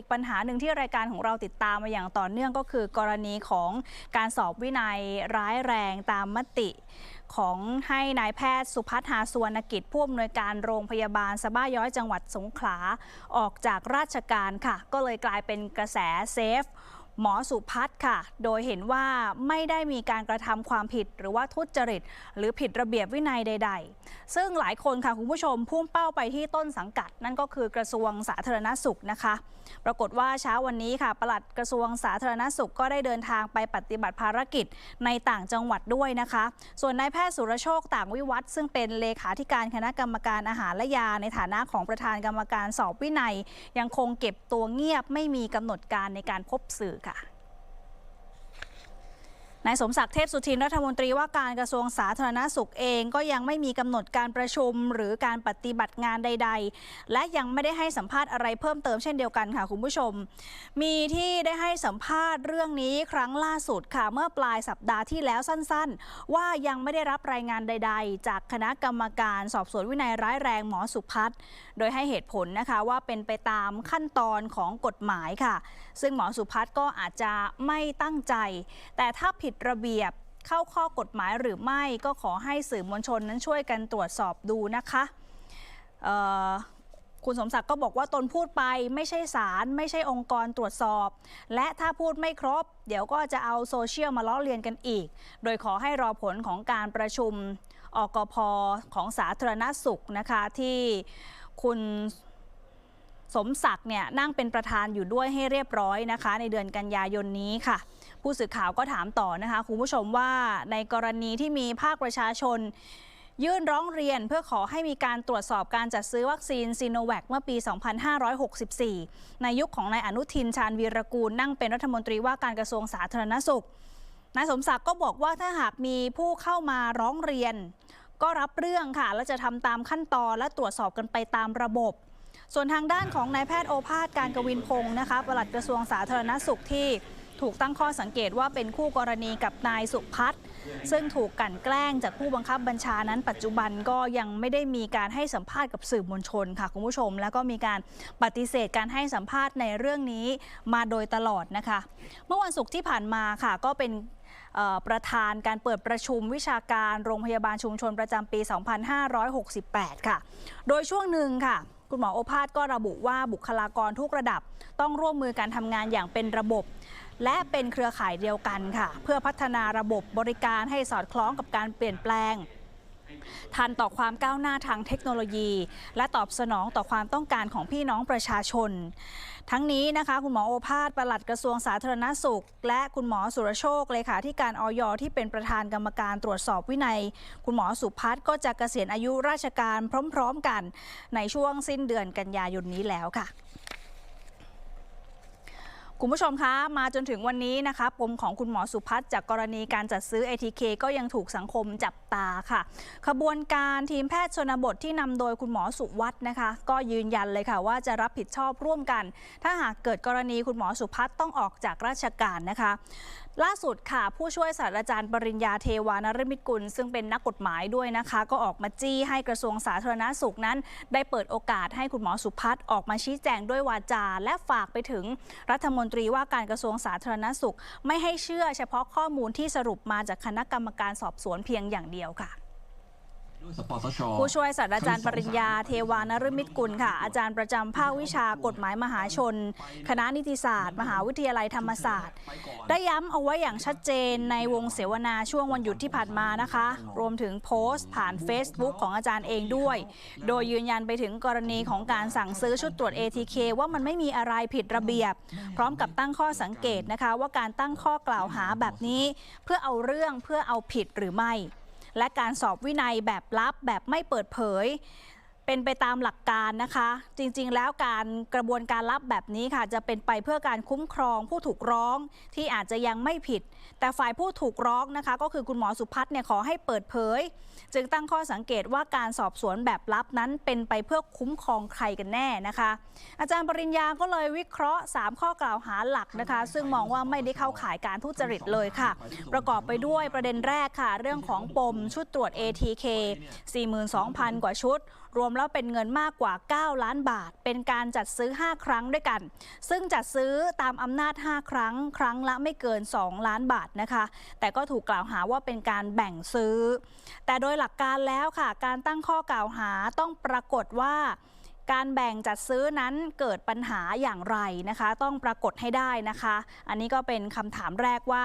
อีกปัญหาหนึ่งที่รายการของเราติดตามมาอย่างต่อเนื่องก็คือ กรณีของการสอบวินัยร้ายแรงตามมติของให้นายแพทย์สุพัฒนาสวนกิจผู้อำนวยการโรงพยาบาลสะบ้าย้อยจังหวัดสงขลาออกจากราชการค่ะ ก็เลยกลายเป็นกระแสเซฟ หมอสุพัฒน์ค่ะ โดยเห็นว่าไม่ได้มีการกระทำความผิดหรือว่าทุจริต หรือผิดระเบียบวินัยใด ๆ ซึ่งหลายคนค่ะคุณผู้ชมพุ่งเป้าไปที่ต้นสังกัด นั่นก็คือกระทรวงสาธารณสุขนะคะ ปรากฏว่าเช้าวันนี้ค่ะปลัดกระทรวงสาธารณสุขก็ได้เดินทางไปปฏิบัติภารกิจในต่างจังหวัดด้วยนะคะ ส่วนนายแพทย์สุรโชคต่างวิวัฒน์ซึ่งเป็นเลขาธิการคณะกรรมการอาหารและยา ในฐานะของประธานกรรมการสอบวินัย ยังคงเก็บตัวเงียบไม่มีกำหนดการในการพบสื่อค่ะ 감사합니다. นายสมศักดิ์เทพสุทินรัฐมนตรีว่าการกระทรวงสาธารณสุขเองก็ยังไม่มีกำหนดการประชุมหรือการปฏิบัติงานใด ๆ และยังไม่ได้ให้สัมภาษณ์อะไรเพิ่มเติมเช่นเดียวกันค่ะคุณผู้ชม มีที่ได้ให้สัมภาษณ์เรื่องนี้ครั้งล่าสุดค่ะเมื่อปลายสัปดาห์ที่แล้วสั้นๆ ว่ายังไม่ได้รับรายงานใด ๆ จากคณะกรรมการสอบสวนวินัยร้ายแรงหมอสุพัฒน์โดยให้เหตุผลนะคะว่าเป็นไปตามขั้นตอนของกฎหมายค่ะ ซึ่งหมอสุพัฒน์ก็อาจจะไม่ตั้งใจ แต่ถ้าผิดระเบียบเข้าข้อกฎหมายหรือไม่ก็ขอให้สื่อมวลชนนั้นช่วยกันตรวจสอบดูนะคะคุณสมศักดิ์ก็บอกว่าตนพูดไปไม่ใช่ศาลไม่ใช่องค์กรตรวจสอบ และถ้าพูดไม่ครบ เดี๋ยวก็จะเอาโซเชียลมาล้อเลียนกันอีก โดยขอให้รอผลของการประชุมอกพของสาธารณสุขนะคะที่คุณสมศักดิ์เนี่ยนั่งเป็นประธานอยู่ด้วยให้เรียบร้อยนะคะ ในเดือนกันยายนนี้ค่ะ ผู้สื่อข่าวก็ถามต่อนะคะคุณผู้ชมว่าในกรณีที่มีภาคประชาชน ยื่นร้องเรียนเพื่อขอให้มีการตรวจสอบการจัดซื้อวัคซีนซีโนแวคเมื่อปี 2564 ในยุคของนายอนุทินชาญวีรกูลนั่งเป็นรัฐมนตรีว่าการกระทรวงสาธารณสุขนายสมศักดิ์ก็บอกว่าถ้าหากมีผู้เข้ามาร้องเรียน ก็รับเรื่องค่ะ และจะทำตามขั้นตอนและตรวจสอบกันไปตามระบบ ส่วนทางด้านของนายแพทย์โอภาสการกวินพงศ์นะคะปลัดกระทรวงสาธารณสุขที่ ถูกตั้งข้อสังเกตว่าเป็นคู่กรณีกับนายสุพัฒน์ซึ่งถูกกลั่นแกล้งจากผู้บังคับบัญชานั้น ปัจจุบันก็ยังไม่ได้มีการให้สัมภาษณ์กับสื่อมวลชนค่ะคุณผู้ชม แล้วก็มีการปฏิเสธการให้สัมภาษณ์ในเรื่องนี้มาโดยตลอดนะคะ เมื่อวันศุกร์ที่ผ่านมาค่ะก็เป็นประธานการเปิดประชุมวิชาการโรงพยาบาลชุมชนประจำปี 2568 ค่ะ โดยช่วงหนึ่งค่ะ คุณหมอโอภาสก็ระบุว่าบุคลากรทุกระดับ ต้องร่วมมือการทำงานอย่างเป็นระบบ และเป็นเครือข่ายเดียวกันค่ะ เพื่อพัฒนาระบบบริการให้สอดคล้องกับการเปลี่ยนแปลง ทันต่อความก้าวหน้าทางเทคโนโลยี และตอบสนองต่อความต้องการของพี่น้องประชาชน ทั้งนี้นะคะ คุณหมอโอภาสปลัดกระทรวงสาธารณสุข และคุณหมอสุรโชคเลขาธิการออยที่เป็นประธานกรรมการตรวจสอบวินัย คุณหมอสุพัฒน์ก็จะเกษียณอายุราชการพร้อม ๆ กันในช่วงสิ้นเดือนกันยายนนี้แล้วค่ะ คุณผู้ชมคะมาจนถึงวันนี้นะคะปมของคุณหมอสุพัฒน์จากกรณีการจัดซื้อ ATK ก็ยังถูกสังคมจับตาค่ะ ขบวนการทีมแพทย์ชนบทที่นำโดยคุณหมอสุวัฒน์นะคะ ก็ยืนยันเลยค่ะว่าจะรับผิดชอบร่วมกัน ถ้าหากเกิดกรณีคุณหมอสุพัฒน์ต้องออกจากราชการนะคะล่าสุดค่ะ ผู้ช่วยศาสตราจารย์ปริญญาเทวานรมิตกุล ซึ่งเป็นนักกฎหมายด้วยนะคะ ก็ออกมาจี้ให้กระทรวงสาธารณสุขนั้น ได้เปิดโอกาสให้คุณหมอสุพัฒน์ออกมาชี้แจงด้วยวาจา และฝากไปถึงรัฐมนตรีว่าการกระทรวงสาธารณสุข ไม่ให้เชื่อเฉพาะข้อมูลที่สรุปมาจากคณะกรรมการสอบสวนเพียงอย่างเดียวค่ะ ผู้ช่วยศาสตราจารย์ปริญญาเทวานรมิตกุลค่ะ อาจารย์ประจำภาควิชากฎหมายมหาชน คณะนิติศาสตร์ มหาวิทยาลัยธรรมศาสตร์ ได้ย้ำเอาไว้อย่างชัดเจนในวงเสวนาช่วงวันหยุดที่ผ่านมานะคะ รวมถึงโพสต์ผ่าน Facebook ของอาจารย์เองด้วย โดยยืนยันไปถึงกรณีของการสั่งซื้อชุดตรวจ ATK ว่ามันไม่มีอะไรผิดระเบียบ พร้อมกับตั้งข้อสังเกตนะคะ ว่าการตั้งข้อกล่าวหาแบบนี้ เพื่อเอาเรื่องเพื่อเอาผิดหรือไม่ และการสอบวินัยแบบลับแบบไม่เปิดเผย เป็นไปตามหลักการนะคะ จริงๆ แล้วการกระบวนการลับแบบนี้ค่ะ จะเป็นไปเพื่อการคุ้มครองผู้ถูกร้องที่อาจจะยังไม่ผิด แต่ฝ่ายผู้ถูกร้องนะคะ ก็คือคุณหมอสุพัฒน์เนี่ยขอให้เปิดเผย จึงตั้งข้อสังเกตว่าการสอบสวนแบบลับนั้นเป็นไปเพื่อคุ้มครองใครกันแน่นะคะ อาจารย์ปริญญาก็เลยวิเคราะห์ 3 ข้อกล่าวหาหลักนะคะ ซึ่งมองว่าไม่ได้เข้าข่ายการทุจริตเลยค่ะ ประกอบไปด้วยประเด็นแรกค่ะ เรื่องของปมชุดตรวจ ATK 42,000 กว่าชุด รวมแล้วเป็นเงินมากกว่า 9 ล้านบาท เป็นการจัดซื้อ 5 ครั้งด้วยกัน ซึ่งจัดซื้อตามอำนาจ 5 ครั้ง ครั้งละไม่เกิน 2 ล้านบาทนะคะ แต่ก็ถูกกล่าวหาว่าเป็นการแบ่งซื้อ แต่โดยหลักการแล้วค่ะ การตั้งข้อกล่าวหาต้องปรากฏว่า การแบ่งจัดซื้อนั้นเกิดปัญหาอย่างไรนะคะ ต้องปรากฏให้ได้นะคะ อันนี้ก็เป็นคำถามแรกว่า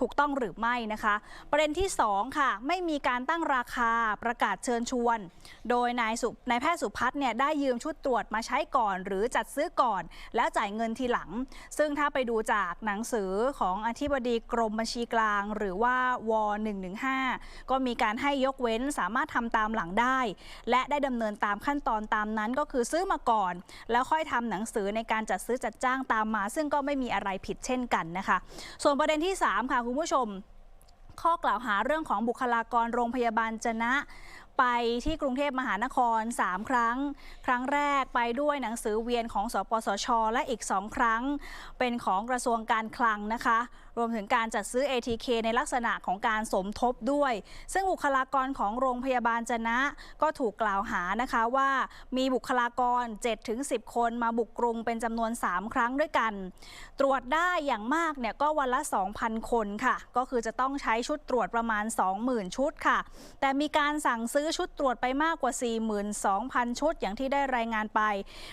ถูกต้องหรือไม่นะคะ ประเด็นที่ 2 ค่ะ ไม่มีการตั้งราคาประกาศเชิญชวน โดยนายสุนายแพทย์สุพัฒน์เนี่ยได้ยืมชุดตรวจมาใช้ก่อน หรือจัดซื้อก่อน แล้วจ่ายเงินทีหลัง ซึ่งถ้าไปดูจากหนังสือของอธิบดีกรมบัญชีกลาง หรือว่าว115 ก็มีการให้ยกเว้นสามารถทำตามหลังได้ และได้ดำเนินตามขั้นตอนตามนั้นก็คือคือซื้อมาก่อน แล้วค่อยทำหนังสือในการจัดซื้อจัดจ้างตามมา ซึ่งก็ไม่มีอะไรผิดเช่นกันนะคะ ส่วนประเด็นที่ 3 ค่ะคุณผู้ชม ข้อกล่าวหาเรื่องของบุคลากรโรงพยาบาลจนะไปที่กรุงเทพมหานคร 3 ครั้ง ครั้งแรกไปด้วยหนังสือเวียนของสปสช และอีก 2 ครั้ง เป็นของกระทรวงการคลังนะคะรวมถึงการจัดซื้อ ATK ในลักษณะของการสมทบด้วย ซึ่งบุคลากรของโรงพยาบาลจนะ ก็ถูกกล่าวหานะคะว่ามีบุคลากร 7-10 คนมาบุกกรุงเป็นจำนวน 3 ครั้งด้วยกัน ตรวจได้อย่างมากเนี่ยก็วันละ 2,000 คนค่ะ ก็คือจะต้องใช้ชุดตรวจประมาณ 20,000 ชุดค่ะ แต่มีการสั่งซื้อชุดตรวจไปมากกว่า 42,000 ชุดอย่างที่ได้รายงานไป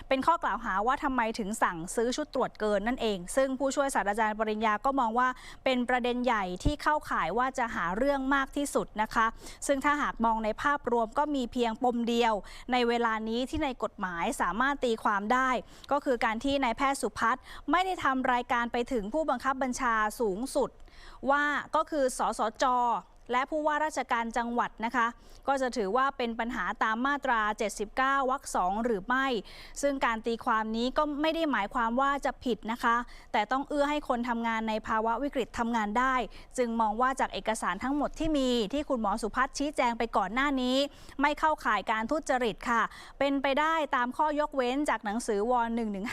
เป็นข้อกล่าวหาว่าทำไมถึงสั่งซื้อชุดตรวจเกินนั่นเอง ซึ่งผู้ช่วยศาสตราจารย์ปริญญาก็มองว่าเป็นประเด็นใหญ่ที่เข้าข่ายว่าจะหาเรื่องมากที่สุดนะคะ ซึ่งถ้าหากมองในภาพรวมก็มีเพียงปมเดียว ในเวลานี้ที่ในกฎหมายสามารถตีความได้ ก็คือการที่นายแพทย์สุพัฒน์ไม่ได้ทำรายการไปถึงผู้บังคับบัญชาสูงสุด ว่าก็คือสสจ และผู้ว่าราชการจังหวัดนะคะ ก็จะถือว่าเป็นปัญหาตามมาตรา 79วรรคสองหรือไม่ ซึ่งการตีความนี้ก็ไม่ได้หมายความว่าจะผิดนะคะ แต่ต้องเอื้อให้คนทำงานในภาวะวิกฤตทำงานได้ จึงมองว่าจากเอกสารทั้งหมดที่มี ที่คุณหมอสุพัฒน์ชี้แจงไปก่อนหน้านี้ ไม่เข้าข่ายการทุจริตค่ะ เป็นไปได้ตามข้อยกเว้นจากหนังสือว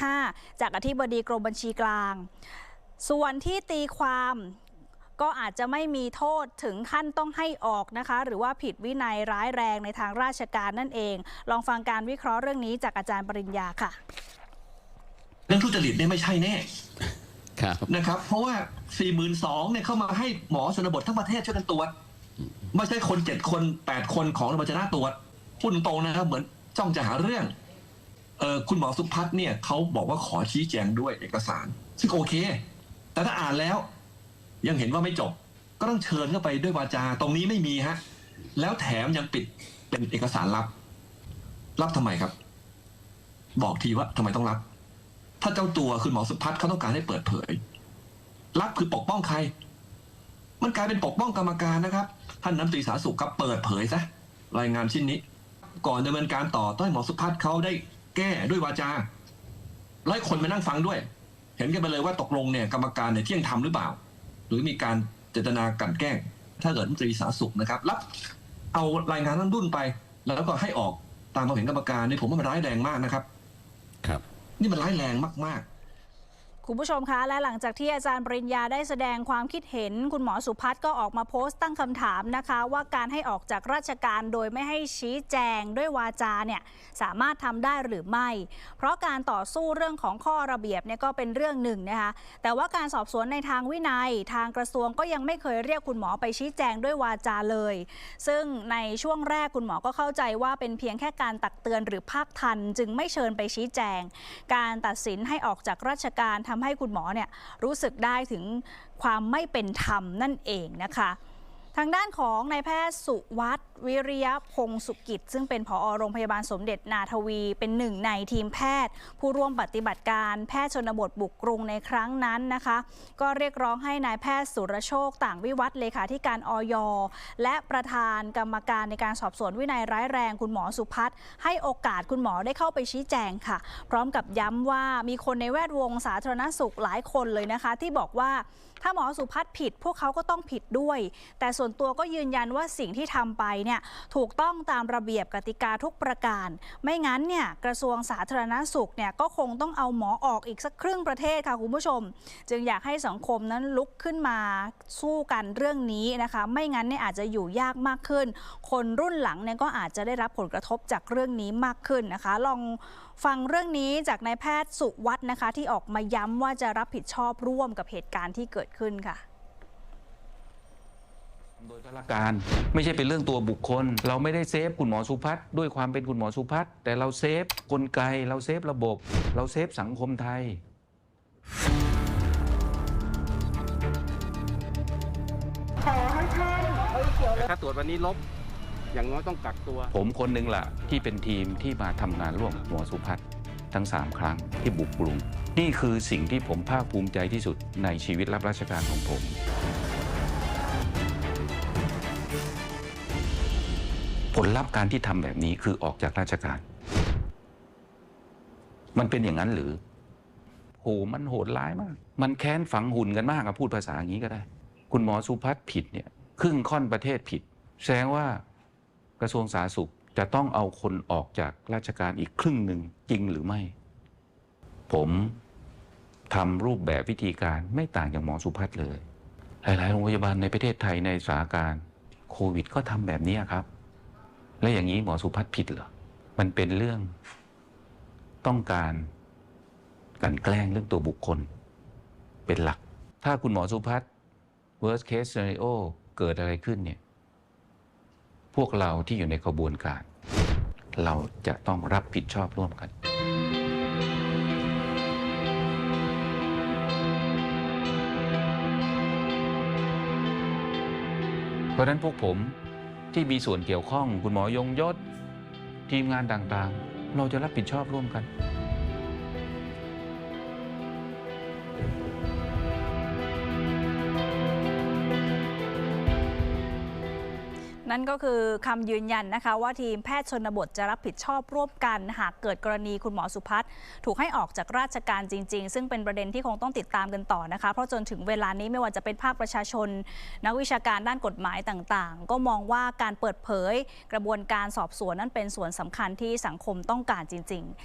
115 จากอธิบดีกรมบัญชีกลาง ส่วนที่ตีความ ก็อาจจะไม่มีโทษถึงขั้นต้องให้ออกนะคะ หรือว่าผิดวินัยร้ายแรงในทางราชการนั่นเอง ลองฟังการวิเคราะห์เรื่องนี้จากอาจารย์ปริญญาค่ะ เรื่องทุจริตเนี่ยไม่ใช่แน่ครับนะครับ เพราะว่า 4 2 0 0 0เนี่ยเข้ามาให้หมอชนบททั้งประเทศช่วยกันตรวจไม่ใช่คน7คน8คนของโรงพยาบาลชนะตรวจพูดตรงๆนะครับ เหมือนจ้องจะหาเรื่องเออคุณหมอสุพัฒน์เนี่ยเขาบอกว่าขอชี้แจงด้วยเอกสาร ซึ่งโอเค แต่ถ้าอ่านแล้ว ยังเห็นว่าไม่จบ ก็ต้องเชิญเข้าไปด้วยวาจาตรงนี้ไม่มีฮะ แล้วแถมยังปิดเป็นเอกสารลับ รับทำไมครับ บอกทีว่าทำไมต้องรับ ถ้าเจ้าตัวคุณหมอสุพัฒน์เขาต้องการให้เปิดเผย รับคือปกป้องใคร มันกลายเป็นปกป้องกรรมการนะครับ ท่านน้ำตรีสาสุขครับเปิดเผยซะรายงานชิ้นนี้ ก่อนดำเนินการต่อต้องให้หมอสุพัฒน์เขาได้แก้ด้วยวาจาไล่คนมานั่งฟังด้วย เห็นกันไปเลยว่าตกลงเนี่ยกรรมการเนี่ยเที่ยงธรรมหรือเปล่า หรือมีการเจตนากลันแกล้ง ถ้าเกิดรัฐมนตรีสาธารณสุขนะครับ รับเอารายงานนั้นรุ่นไป แล้วก็ให้ออกตามความเห็นกรรมการนี่ผมว่ามันร้ายแรงมากนะครับ ครับ นี่มันร้ายแรงมากๆ คุณผู้ชมคะและหลังจากที่อาจารย์ปริญญาได้แสดงความคิดเห็น คุณหมอสุพัฒน์ก็ออกมาโพสต์ตั้งคำถามนะคะ ว่าการให้ออกจากราชการโดยไม่ให้ชี้แจงด้วยวาจาเนี่ยสามารถทำได้หรือไม่ เพราะการต่อสู้เรื่องของข้อระเบียบเนี่ยก็เป็นเรื่องหนึ่งนะคะแต่ว่าการสอบสวนในทางวินัย ทางกระทรวงก็ยังไม่เคยเรียกคุณหมอไปชี้แจงด้วยวาจาเลย ซึ่งในช่วงแรกคุณหมอก็เข้าใจว่าเป็นเพียงแค่การตักเตือนหรือภาคทัน จึงไม่เชิญไปชี้แจง การตัดสินให้ออกจากราชการทำให้คุณหมอเนี่ยรู้สึกได้ถึงความไม่เป็นธรรมนั่นเองนะคะ ทางด้านของนายแพทย์สุวัตวิริยพงศ์สุกิจ ซึ่งเป็นผอโรงพยาบาลสมเด็จนาทวีเป็นหนึ่งในทีมแพทย์ ผู้ร่วมปฏิบัติการแพทย์ชนบทบุกกรุงในครั้งนั้นนะคะ ก็เรียกร้องให้นายแพทย์สุรโชคต่างวิวัฒน์เลขาธิการออย และประธานกรรมการในการสอบสวนวินัยร้ายแรงคุณหมอสุพัฒน์ให้โอกาสคุณหมอได้เข้าไปชี้แจงค่ะ พร้อมกับย้ำว่ามีคนในแวดวงสาธารณสุขหลายคนเลยนะคะ ที่บอกว่าถ้าหมอสุพัฒน์ผิด พวกเขาก็ต้องผิดด้วย แต่ส่วนวนตัวก็ยืนยันว่าสิ่งที่ทำไปเนี่ยถูกต้องตามระเบียบกติกาทุกประการ ไม่งั้นเนี่ยกระทรวงสาธารณสุขเนี่ยก็คงต้องเอาหมอออกอีกสักครึ่งประเทศค่ะคุณผู้ชม จึงอยากให้สังคมนั้นลุกขึ้นมาสู้กันเรื่องนี้นะคะ ไม่งั้นเนี่ยอาจจะอยู่ยากมากขึ้น คนรุ่นหลังเนี่ยก็อาจจะได้รับผลกระทบจากเรื่องนี้มากขึ้นนะคะ ลองฟังเรื่องนี้จากนายแพทย์สุวัฒน์นะคะ ที่ออกมาย้ำว่าจะรับผิดชอบร่วมกับเหตุการณ์ที่เกิดขึ้นค่ะ โดยพละการไม่ใช่เป็นเรื่องตัวบุคคล เราไม่ได้เซฟคุณหมอสุพัฒน์ด้วยความเป็นคุณหมอสุพัฒน์แต่เราเซฟกลไก เราเซฟระบบ เราเซฟสังคมไทย ถ้าตรวจวันนี้ลบ อย่างน้อยต้องกักตัว ผมคนหนึ่งล่ะ ที่เป็นทีมที่มาทำงานร่วมกับหมอสุพัฒน์ทั้ง 3 ครั้งที่บุกกรุง นี่คือสิ่งที่ผมภาคภูมิใจที่สุดในชีวิตรับราชการของผม ลลัพธ์การที่ทำแบบนี้คือออกจากราชการ มันเป็นอย่างนั้นหรือ โหมันโหดร้ายมาก มันแค้นฝังหุ่นกันมากอะพูดภาษาอย่างนี้ก็ได้ คุณหมอสุพัฒน์ผิดเนี่ยครึ่งค่อนประเทศผิด แสดงว่ากระทรวงสาธารณสุขจะต้องเอาคนออกจากราชการอีกครึ่งหนึ่งจริงหรือไม่ ผมทำรูปแบบวิธีการไม่ต่างจากหมอสุพัฒน์เลย หลาย ๆ โรงพยาบาลในประเทศไทยในสถานการณ์โควิดก็ทำแบบนี้ครับ และอย่างนี้หมอสุพัฒน์ผิดเหรอ มันเป็นเรื่องต้องการกันแกล้งเรื่องตัวบุคคล เป็นหลัก ถ้าคุณหมอสุพัฒน์ worst case scenario เกิดอะไรขึ้นเนี่ย พวกเราที่อยู่ในขบวนการ เราจะต้องรับผิดชอบร่วมกันเพราะฉะนั้นพวกผม ที่มีส่วนเกี่ยวข้องคุณหมอยงยศ ทีมงานต่างๆ เราจะรับผิดชอบร่วมกัน นั่นก็คือคำยืนยันนะคะ ว่าทีมแพทย์ชนบทจะรับผิดชอบร่วมกัน หากเกิดกรณีคุณหมอสุพัฒน์ถูกให้ออกจากราชการจริง ๆ ซึ่งเป็นประเด็นที่คงต้องติดตามกันต่อนะคะ เพราะจนถึงเวลานี้ไม่ว่าจะเป็นภาคประชาชน นักวิชาการด้านกฎหมายต่างๆ ก็มองว่าการเปิดเผย กระบวนการสอบสวนนั้นเป็นส่วนสำคัญที่สังคมต้องการจริง ๆ